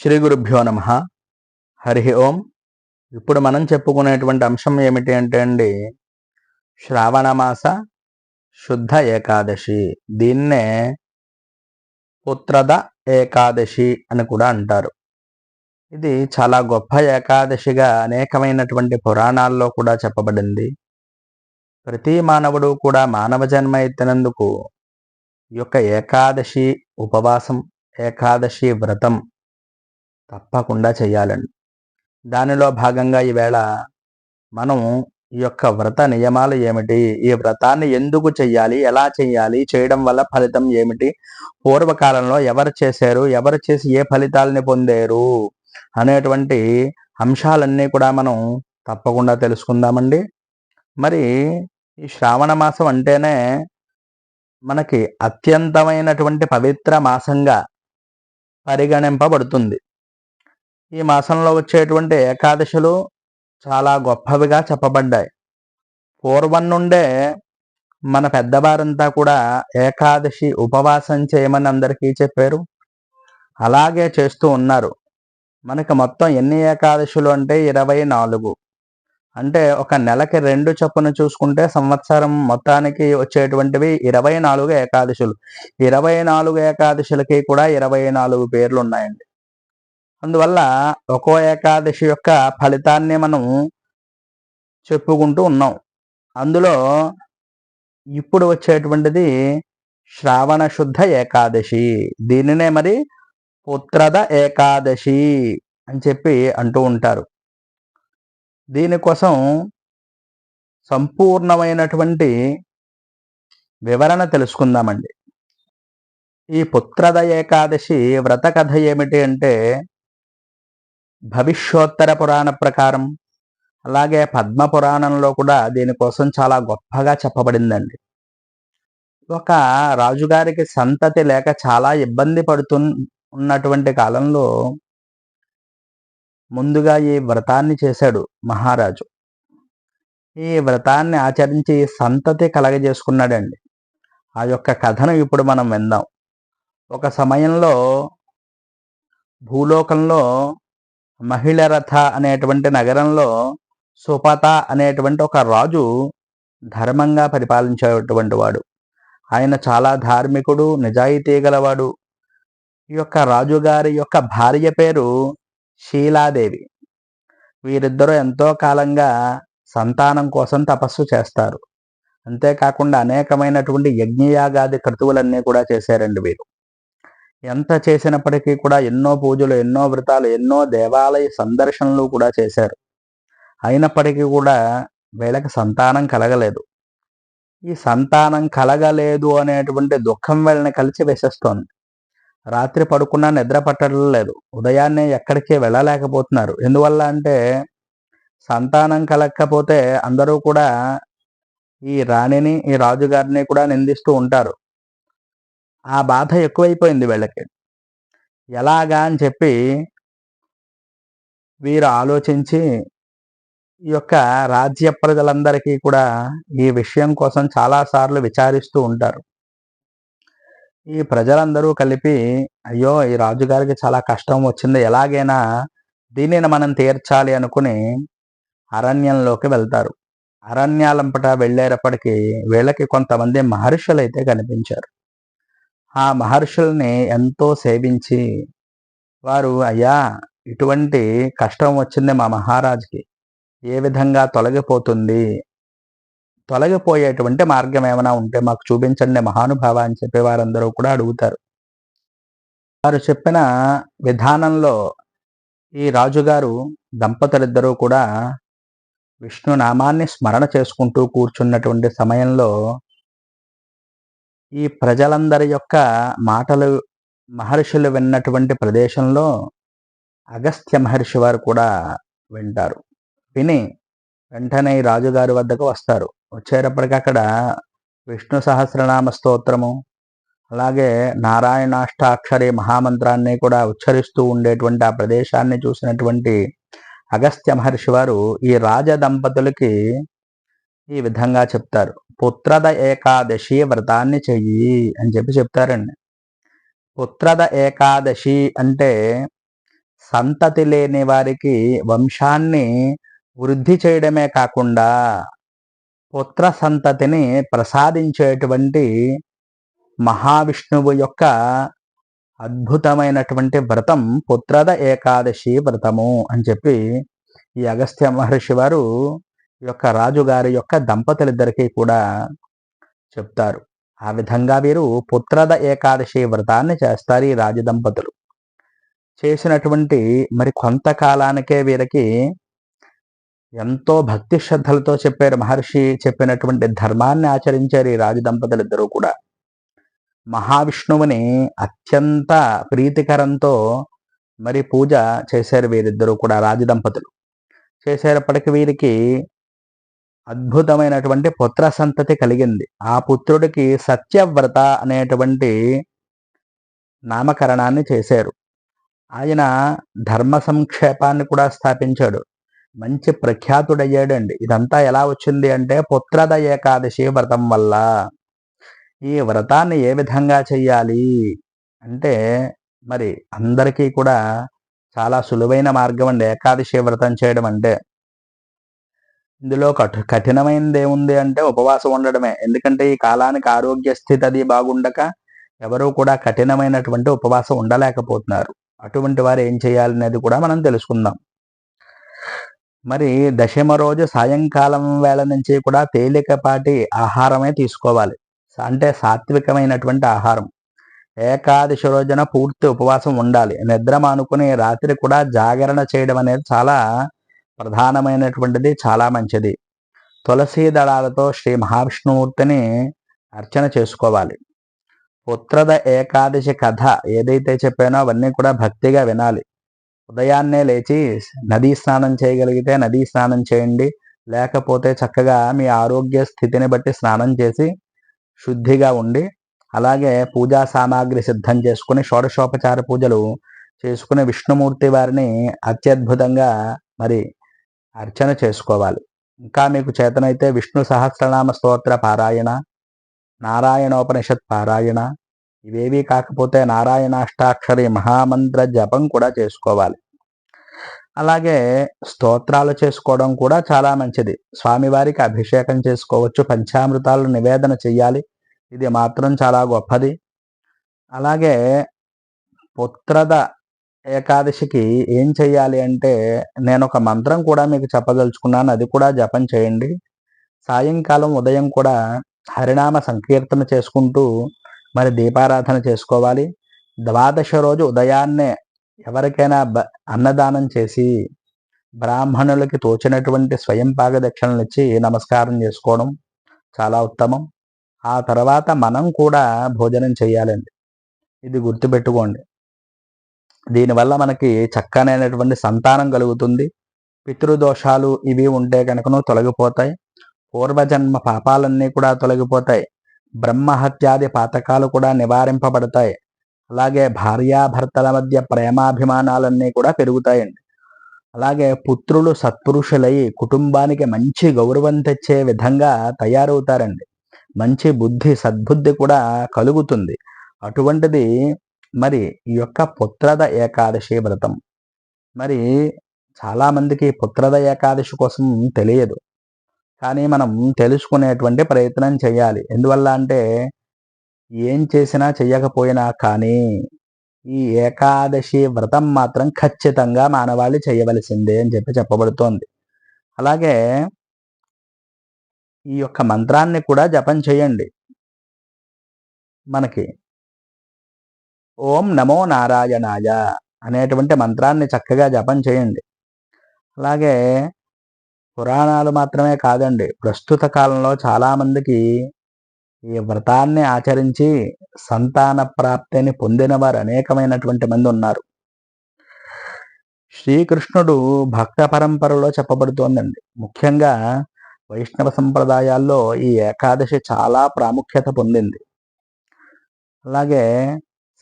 శ్రీ గురుభ్యో నమ. హరి ఓం. ఇప్పుడు మనం చెప్పుకునేటువంటి అంశం ఏమిటి అంటే అండి శ్రావణమాస శుద్ధ ఏకాదశి. దీన్నే పుత్రద ఏకాదశి అని కూడా అంటారు. ఇది చాలా గొప్ప ఏకాదశిగా అనేకమైనటువంటి పురాణాల్లో కూడా చెప్పబడింది. ప్రతి మానవుడు కూడా మానవ జన్మ ఎత్తినందుకు ఈ యొక్క ఏకాదశి ఉపవాసం ఏకాదశి వ్రతం తప్పకుండా చేయాలండి దానిలో భాగంగా ఈవేళ మనం ఈ యొక్క వ్రత నియమాలు ఏమిటి? ఈ వ్రతాన్ని ఎందుకు చేయాలి ఎలా చేయాలి చేయడం వల్ల ఫలితం ఏమిటి? పూర్వకాలంలో ఎవరు చేశారు? ఎవరు చేసి ఏ ఫలితాలని పొందారు? అనేటువంటి అంశాలన్నీ కూడా మనం తప్పకుండా తెలుసుకుందామండి. మరి ఈ శ్రావణ మాసం అంటేనే మనకి అత్యంతమైనటువంటి పవిత్ర మాసంగా పరిగణింపబడుతుంది. ఈ మాసంలో వచ్చేటువంటి ఏకాదశులు చాలా గొప్పవిగా చెప్పబడ్డాయి. పూర్వం నుండే మన పెద్దవారంతా కూడా ఏకాదశి ఉపవాసం చేయమని అందరికీ చెప్పారు. అలాగే చేస్తూ ఉన్నారు. మనకి మొత్తం ఎన్ని ఏకాదశులు అంటే ఇరవై నాలుగు. అంటే ఒక నెలకి రెండు చొప్పున చూసుకుంటే సంవత్సరం మొత్తానికి వచ్చేటువంటివి ఇరవై నాలుగు ఏకాదశులు. ఇరవై నాలుగు ఏకాదశులకి కూడా ఇరవై నాలుగు పేర్లు ఉన్నాయండి. అందువల్ల ఒక్కో ఏకాదశి యొక్క ఫలితాన్ని మనం చెప్పుకుంటూ ఉన్నాం. అందులో ఇప్పుడు వచ్చేటువంటిది శ్రావణ శుద్ధ ఏకాదశి. దీనినే మరి పుత్రద ఏకాదశి అని చెప్పి అంటూ ఉంటారు. దీనికోసం సంపూర్ణమైనటువంటి వివరణ తెలుసుకుందామండి. ఈ పుత్రద ఏకాదశి వ్రత కథ ఏమిటి అంటే భవిష్యోత్తర పురాణ ప్రకారం అలాగే పద్మ పురాణంలో కూడా దీనికోసం చాలా గొప్పగా చెప్పబడిందండి. ఒక రాజుగారికి సంతతి లేక చాలా ఇబ్బంది పడుతు ఉన్నటువంటి కాలంలో ముందుగా ఈ వ్రతాన్ని చేశాడు మహారాజు. ఈ వ్రతాన్ని ఆచరించి సంతతి కలగజేసుకున్నాడండి. ఆ యొక్క కథను ఇప్పుడు మనం విందాం. ఒక సమయంలో భూలోకంలో మహిళరథ అనేటువంటి నగరంలో సుపత అనేటువంటి ఒక రాజు ధర్మంగా పరిపాలించేటువంటి వాడు. ఆయన చాలా ధార్మికుడు నిజాయితీ గలవాడు. ఈ యొక్క రాజుగారి యొక్క భార్య పేరు శీలాదేవి. వీరిద్దరూ ఎంతో కాలంగా సంతానం కోసం తపస్సు చేస్తారు. అంతేకాకుండా అనేకమైనటువంటి యజ్ఞయాగాది క్రతువులన్నీ కూడా చేశారండి వీరు. ఎంత చేసినప్పటికీ కూడా ఎన్నో పూజలు ఎన్నో వ్రతాలు ఎన్నో దేవాలయ సందర్శనలు కూడా చేశారు. అయినప్పటికీ కూడా వీళ్ళకి సంతానం కలగలేదు. ఈ సంతానం కలగలేదు అనేటువంటి దుఃఖం వీళ్ళని కలిసి వేసేస్తోంది. రాత్రి పడుకున్నా నిద్ర పట్టడం లేదు ఉదయాన్నే ఎక్కడికి వెళ్ళలేకపోతున్నారు. ఎందువల్ల అంటే సంతానం కలగకపోతే అందరూ కూడా ఈ రాణిని ఈ రాజుగారిని కూడా నిందిస్తూ ఉంటారు. ఆ బాధ ఎక్కువైపోయింది వీళ్ళకి. ఎలాగా అని చెప్పి వీరు ఆలోచించి ఈ యొక్క రాజ్య ప్రజలందరికీ కూడా ఈ విషయం కోసం చాలాసార్లు విచారిస్తూ ఉంటారు. ఈ ప్రజలందరూ కలిపి అయ్యో ఈ రాజుగారికి చాలా కష్టం వచ్చింది ఎలాగైనా దీనిని మనం తీర్చాలి అనుకుని అరణ్యంలోకి వెళ్తారు. అరణ్యాలంపట వెళ్ళేటప్పటికీ వీళ్ళకి కొంతమంది మహర్షులు అయితే కనిపించారు. ఆ మహర్షుల్ని ఎంతో సేవించి వారు అయ్యా ఇటువంటి కష్టం వచ్చింది మా మహారాజుకి. ఏ విధంగా తొలగిపోతుంది? తొలగిపోయేటువంటి మార్గం ఏమైనా ఉంటే మాకు చూపించండి మహానుభావ అని చెప్పి వారందరూ కూడా అడుగుతారు. వారు చెప్పిన విధానంలో ఈ రాజుగారు దంపతులిద్దరూ కూడా విష్ణు నామాన్ని స్మరణ చేసుకుంటూ కూర్చున్నటువంటి సమయంలో ఈ ప్రజలందరి యొక్క మాటలు మహర్షులు విన్నటువంటి ప్రదేశంలో అగస్త్య మహర్షి వారు కూడా వింటారు. విని వెంటనే ఈ రాజుగారి వద్దకు వస్తారు. వచ్చేటప్పటికి అక్కడ విష్ణు సహస్రనామ స్తోత్రము అలాగే నారాయణాష్టాక్షరి మహామంత్రాన్ని కూడా ఉచ్చరిస్తూ ఉండేటువంటి ఆ ప్రదేశాన్ని చూసినటువంటి అగస్త్య మహర్షి వారు ఈ రాజ దంపతులకి ఈ విధంగా చెప్తారు. పుత్రద ఏకాదశి వ్రతాన్ని చెయ్యి అని చెప్పి చెప్తారండి. పుత్రద ఏకాదశి అంటే సంతతి లేని వారికి వంశాన్ని వృద్ధి చేయడమే కాకుండా పుత్ర సంతతిని ప్రసాదించేటువంటి మహావిష్ణువు యొక్క అద్భుతమైనటువంటి వ్రతం పుత్రద ఏకాదశి వ్రతము అని చెప్పి ఈ అగస్త్య మహర్షి వారు యొక్క రాజుగారి యొక్క దంపతులిద్దరికీ కూడా చెప్తారు. ఆ విధంగా వీరు పుత్రద ఏకాదశి వ్రతాన్ని చేస్తారు ఈ రాజదంపతులు చేసినటువంటి మరి కొంతకాలానికే వీరికి ఎంతో భక్తి శ్రద్ధలతో చెప్పారు మహర్షి చెప్పినటువంటి ధర్మాన్ని ఆచరించారు ఈ రాజదంపతులు ఇద్దరూ కూడా. మహావిష్ణువుని అత్యంత ప్రీతికరంతో మరి పూజ చేశారు వీరిద్దరూ కూడా రాజదంపతులు చేసేటప్పటికి వీరికి అద్భుతమైనటువంటి పుత్ర సంతతి కలిగింది. ఆ పుత్రుడికి సత్యవ్రత అనేటువంటి నామకరణాన్ని చేశారు. ఆయన ధర్మ సంక్షేపాన్ని కూడా స్థాపించాడు. మంచి ప్రఖ్యాతుడయ్యాడండి. ఇదంతా ఎలా వచ్చింది అంటే పుత్రద ఏకాదశి వ్రతం వల్ల. ఈ వ్రతాన్ని ఏ విధంగా చెయ్యాలి? అంటే మరి అందరికీ కూడా చాలా సులువైన మార్గం అండి. ఏకాదశి వ్రతం చేయడం అంటే ఇందులో కఠ కఠినమైనది ఏముంది అంటే ఉపవాసం ఉండడమే. ఎందుకంటే ఈ కాలానికి ఆరోగ్య స్థితి అది బాగుండక ఎవరూ కూడా కఠినమైనటువంటి ఉపవాసం ఉండలేకపోతున్నారు. అటువంటి వారు ఏం చేయాలనేది కూడా మనం తెలుసుకుందాం. మరి దశమ రోజు సాయంకాలం వేళ నుంచి కూడా తేలికపాటి ఆహారమే తీసుకోవాలి. అంటే సాత్వికమైనటువంటి ఆహారం. ఏకాదశి రోజున పూర్తి ఉపవాసం ఉండాలి. నిద్ర మానుకుని రాత్రి కూడా జాగరణ చేయడం అనేది చాలా ప్రధానమైనటువంటిది చాలా మంచిది. తులసీ దళాలతో శ్రీ మహావిష్ణుమూర్తిని అర్చన చేసుకోవాలి. పుత్రద ఏకాదశి కథ ఏదైతే చెప్పానో అవన్నీ కూడా భక్తిగా వినాలి. ఉదయాన్నే లేచి నదీ స్నానం చేయగలిగితే నదీ స్నానం చేయండి. లేకపోతే చక్కగా మీ ఆరోగ్య స్థితిని బట్టి స్నానం చేసి శుద్ధిగా ఉండి అలాగే పూజా సామాగ్రి సిద్ధం చేసుకుని షోడశోపచార పూజలు చేసుకుని విష్ణుమూర్తి వారిని అత్యద్భుతంగా మరి అర్చన చేసుకోవాలి. ఇంకా మీకు చేతనైతే విష్ణు సహస్రనామ స్తోత్ర పారాయణ నారాయణోపనిషత్ పారాయణ ఇవేవీ కాకపోతే నారాయణాష్టాక్షరి మహామంత్ర జపం కూడా చేసుకోవాలి. అలాగే స్తోత్రాలు చేసుకోవడం కూడా చాలా మంచిది. స్వామివారికి అభిషేకం చేసుకోవచ్చు పంచామృతాలు నివేదన చేయాలి ఇది మాత్రం చాలా గొప్పది. అలాగే పుత్రద ఏకాదశికి ఏం చేయాలి అంటే నేను ఒక మంత్రం కూడా మీకు చెప్పదలుచుకున్నాను. అది కూడా జపం చేయండి. సాయంకాలం ఉదయం కూడా హరినామ సంకీర్తన చేసుకుంటూ మరి దీపారాధన చేసుకోవాలి. ద్వాదశ రోజు ఉదయాన్నే ఎవరికైనా అన్నదానం చేసి బ్రాహ్మణులకి తోచినటువంటి స్వయం పాగదక్షిణలు ఇచ్చి నమస్కారం చేసుకోవడం చాలా ఉత్తమం. ఆ తర్వాత మనం కూడా భోజనం చేయాలండి ఇది గుర్తుపెట్టుకోండి. దీనివల్ల మనకి చక్కనైనటువంటి సంతానం కలుగుతుంది. పితృదోషాలు ఇవి ఉంటే కనుకను తొలగిపోతాయి. పూర్వజన్మ పాపాలన్నీ కూడా తొలగిపోతాయి. బ్రహ్మహత్యాది పాతకాలు కూడా నివారింపబడతాయి. అలాగే భార్యాభర్తల మధ్య ప్రేమాభిమానాలన్నీ కూడా పెరుగుతాయండి. అలాగే పుత్రులు సత్పురుషులై కుటుంబానికి మంచి గౌరవం తెచ్చే విధంగా తయారవుతారండి. మంచి బుద్ధి సద్బుద్ధి కూడా కలుగుతుంది. అటువంటిది మరి ఈ యొక్క పుత్రద ఏకాదశి వ్రతం. మరి చాలామందికి పుత్రద ఏకాదశి కోసం తెలియదు. కానీ మనం తెలుసుకునేటువంటి ప్రయత్నం చేయాలి. ఎందువల్ల అంటే ఏం చేసినా చెయ్యకపోయినా కానీ ఈ ఏకాదశి వ్రతం మాత్రం ఖచ్చితంగా మానవాళి చేయవలసిందే అని చెప్పి చెప్పబడుతోంది. అలాగే ఈ యొక్క మంత్రాన్ని కూడా జపం చేయండి. మనకి ఓం నమో నారాయణాయ అనేటువంటి మంత్రాన్ని చక్కగా జపం చేయండి. అలాగే పురాణాలు మాత్రమే కాదండి ప్రస్తుత కాలంలో చాలామందికి ఈ వ్రతాన్ని ఆచరించి సంతాన ప్రాప్తిని పొందిన వారు అనేకమైనటువంటి మంది ఉన్నారు. శ్రీకృష్ణుడు భక్త పరంపరలో చెప్పబడుతోందండి. ముఖ్యంగా వైష్ణవ సంప్రదాయాల్లో ఈ ఏకాదశి చాలా ప్రాముఖ్యత పొందింది. అలాగే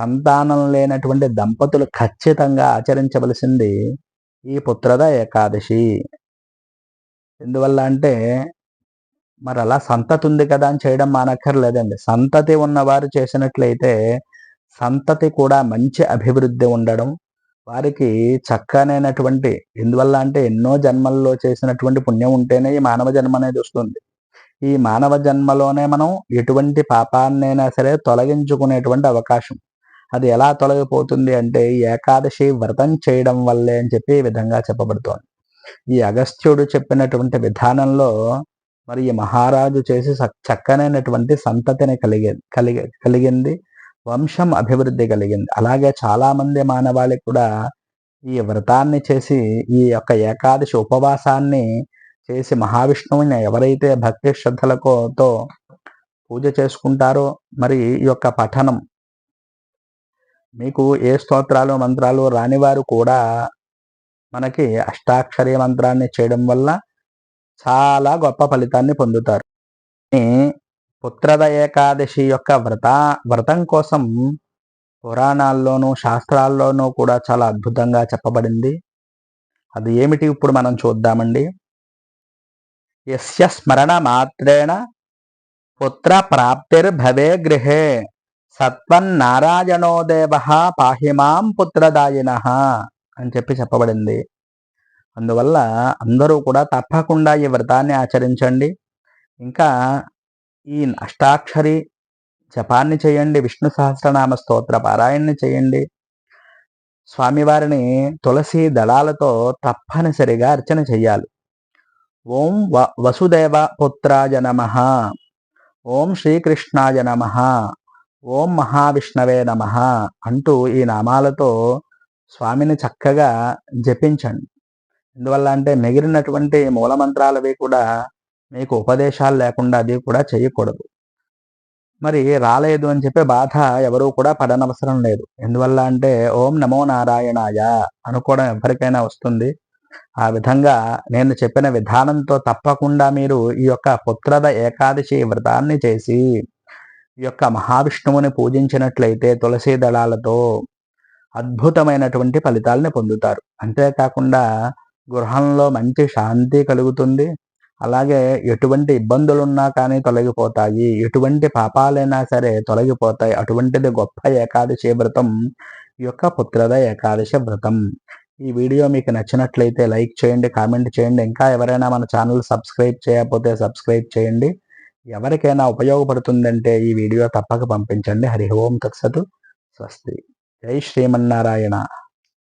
సంతానం లేనటువంటి దంపతులు ఖచ్చితంగా ఆచరించవలసింది ఈ పుత్రద ఏకాదశి. ఎందువల్ల అంటే మరి అలా సంతతి ఉంది కదా అని చేయడం మానక్కర్లేదండి. సంతతి ఉన్నవారు చేసినట్లయితే సంతతి కూడా మంచి అభివృద్ధి ఉండడం వారికి చక్కనైనటువంటి ఎందువల్ల అంటే ఎన్నో జన్మల్లో చేసినటువంటి పుణ్యం ఉంటేనే ఈ మానవ జన్మ అనేది వస్తుంది. ఈ మానవ జన్మలోనే మనం ఎటువంటి పాపాన్నైనా సరే తొలగించుకునేటువంటి అవకాశం. అది ఎలా తొలగిపోతుంది అంటే ఏకాదశి వ్రతం చేయడం వల్లే అని చెప్పి ఈ విధంగా చెప్పబడుతోంది. ఈ అగస్త్యుడు చెప్పినటువంటి విధానంలో మరి ఈ మహారాజు చేసి చక్కనైనటువంటి సంతతిని కలిగి కలిగి కలిగింది. వంశం అభివృద్ధి కలిగింది. అలాగే చాలామంది మానవాళి కూడా ఈ వ్రతాన్ని చేసి ఈ యొక్క ఏకాదశి ఉపవాసాన్ని చేసి మహావిష్ణువుని ఎవరైతే భక్తి శ్రద్ధలతో పూజ చేసుకుంటారో మరి ఈ యొక్క పఠనం మీకు ఏ స్తోత్రాలు మంత్రాలు రానివారు కూడా మనకి అష్టాక్షరీ మంత్రాన్ని చేయడం వల్ల చాలా గొప్ప ఫలితాన్ని పొందుతారు. పుత్రద ఏకాదశి యొక్క వ్రత వ్రతం కోసం పురాణాల్లోనూ శాస్త్రాల్లోనూ కూడా చాలా అద్భుతంగా చెప్పబడింది. అది ఏమిటి ఇప్పుడు మనం చూద్దామండి. యస్య స్మరణ మాత్రేణ పుత్ర ప్రాప్తిర్భవే గృహే. సత్వన్నారాయణో దేవ పాహిమాం పుత్రదాయిన అని చెప్పి చెప్పబడింది. అందువల్ల అందరూ కూడా తప్పకుండా ఈ వ్రతాన్ని ఆచరించండి. ఇంకా ఈ అష్టాక్షరి జపాన్ని చేయండి విష్ణు సహస్రనామ స్తోత్ర పారాయణని చేయండి. స్వామివారిని తులసి దళాలతో తప్పనిసరిగా అర్చన చెయ్యాలి ఓం వ వసుదేవ పుత్రాయ నమ. ఓం శ్రీకృష్ణాయ నమ. ఓం మహావిష్ణవే నమ అంటూ ఈ నామాలతో స్వామిని చక్కగా జపించండి. ఎందువల్ల అంటే మిగిలినటువంటి మూలమంత్రాలవి కూడా మీకు ఉపదేశాలు లేకుండా అది కూడా చేయకూడదు. మరి రాలేదు అని చెప్పే బాధ ఎవరూ కూడా పడనవసరం లేదు. ఎందువల్ల అంటే ఓం నమో నారాయణాయ అనుకోవడం ఎవరికైనా వస్తుంది. ఆ విధంగా నేను చెప్పిన విధానంతో తప్పకుండా మీరు ఈ యొక్క పుత్రద ఏకాదశి వ్రతాన్ని చేసి యొక్క మహావిష్ణువుని పూజించినట్లయితే తులసి దళాలతో అద్భుతమైనటువంటి ఫలితాలని పొందుతారు. అంతేకాకుండా గృహంలో మంచి శాంతి కలుగుతుంది. అలాగే ఎటువంటి ఇబ్బందులున్నా కానీ తొలగిపోతాయి. ఎటువంటి పాపాలైనా సరే తొలగిపోతాయి. అటువంటిది గొప్ప ఏకాదశి వ్రతం ఈ యొక్క పుత్రద ఏకాదశి వ్రతం. ఈ వీడియో మీకు నచ్చినట్లయితే లైక్ చేయండి కామెంట్ చేయండి. ఇంకా ఎవరైనా మన ఛానల్ సబ్స్క్రైబ్ చేయకపోతే సబ్స్క్రైబ్ చేయండి. ఎవరికైనా ఉపయోగపడుతుందంటే ఈ వీడియో తప్పక పంపించండి. హరి ఓం తత్సతు. స్వస్తి. జై శ్రీమన్నారాయణ.